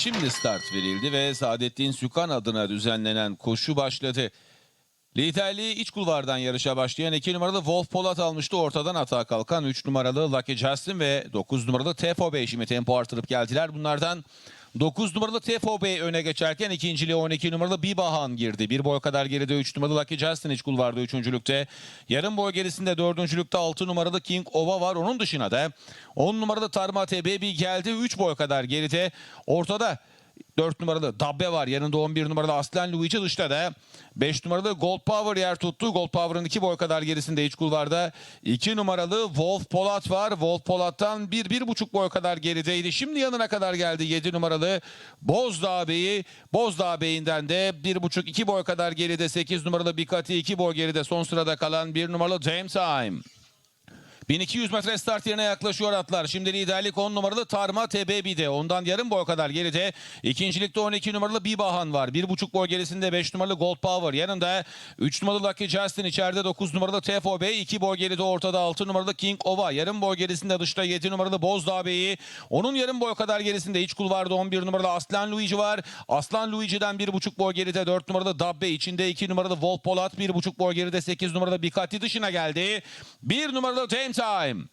Şimdi start verildi ve Saadettin Sükan adına düzenlenen koşu başladı. Liderliği iç kulvardan yarışa başlayan 2 numaralı Wolf Polat almıştı. Ortadan atağa kalkan 3 numaralı Lucky Justin ve 9 numaralı Tefo Bey şimdi tempo artırıp geldiler. Bunlardan 9 numaralı Tefo Bey öne geçerken ikinciliğe 12 numaralı Bibahan girdi. Bir boy kadar geride 3 numaralı Lucky Justin iç kulvarda üçüncülükte. Yarım boy gerisinde dördüncülükte 6 numaralı King Ova var. Onun dışına da 10 numaralı Tarmate Baby geldi. 3 boy kadar geride. Ortada 4 numaralı Dabbe var. Yanında 11 numaralı Aslan Luigi dışta da 5 numaralı Gold Power yer tuttu. Gold Power'ın 2 boy kadar gerisinde iç kulvarda 2 numaralı Wolf Polat var. Wolf Polat'tan 1-1,5 boy kadar gerideydi. Şimdi yanına kadar geldi 7 numaralı Bozdağ Bey'i. Bozdağ Bey'inden de 1,5-2 boy kadar geride 8 numaralı Bikati 2 boy geride son sırada kalan 1 numaralı Dame Time. 1200 metre start yerine yaklaşıyor atlar. Şimdi liderlik 10 numaralı Tarma TBB'de. Ondan yarım boy kadar geride. İkincilikte 12 numaralı Bibahan var. 1,5 boy gerisinde 5 numaralı Gold Power. Yanında 3 numaralı Lucky Justin içeride 9 numaralı Tefo Bey. 2 boy geride ortada 6 numaralı King Ova. Yarım boy gerisinde dışta 7 numaralı Bozdağ Bey'i. Onun yarım boy kadar gerisinde iç kulvarda 11 numaralı Aslan Luigi var. Aslan Luigi'den 1,5 boy geride 4 numaralı Dabbe. içinde 2 numaralı Wolf Polat. 1,5 boy geride 8 numaralı Bikati dışına geldi. 1 numaralı Dame Time.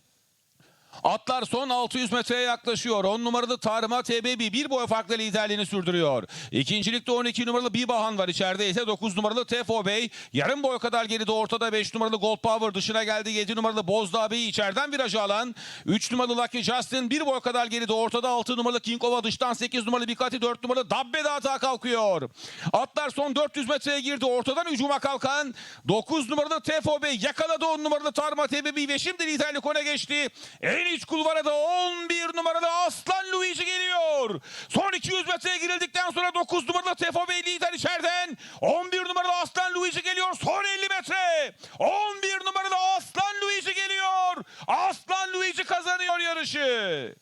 Atlar son 600 metreye yaklaşıyor. 10 numaralı Tarıma TBB bir boy farklı liderliğini sürdürüyor. İkincilikte 12 numaralı Bibahan var. İçeride ise 9 numaralı Tefo Bey. Yarım boy kadar geride ortada 5 numaralı Gold Power dışına geldi. 7 numaralı Bozdağ Bey içeriden virajı alan. 3 numaralı Lucky Justin bir boy kadar geride ortada 6 numaralı King Ova dıştan 8 numaralı Bikati 4 numaralı Dabbe de kalkıyor. Atlar son 400 metreye girdi. Ortadan hücuma kalkan 9 numaralı Tefo Bey yakaladı 10 numaralı Tarma TBB ve şimdi liderlik öne geçti. En iç kulvara da 11 numaralı Aslan Luigi geliyor. Son 200 metreye girildikten sonra 9 numaralı Tefo Bey lider içeriden. 11 numaralı Aslan Luigi geliyor. Son 50 metre. 11 numaralı Aslan Luigi geliyor. Aslan Luigi kazanıyor yarışı.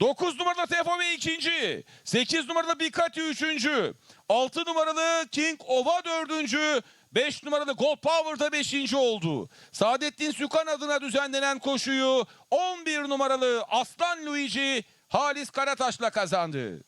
9 numaralı Tefo Bey ikinci. 8 numaralı Bikati üçüncü. 6 numaralı King Ova dördüncü. 5 numaralı Gold Power da 5. oldu. Saadettin Sükan adına düzenlenen koşuyu 11 numaralı Aslan Luigi Halis Karataş'la kazandı.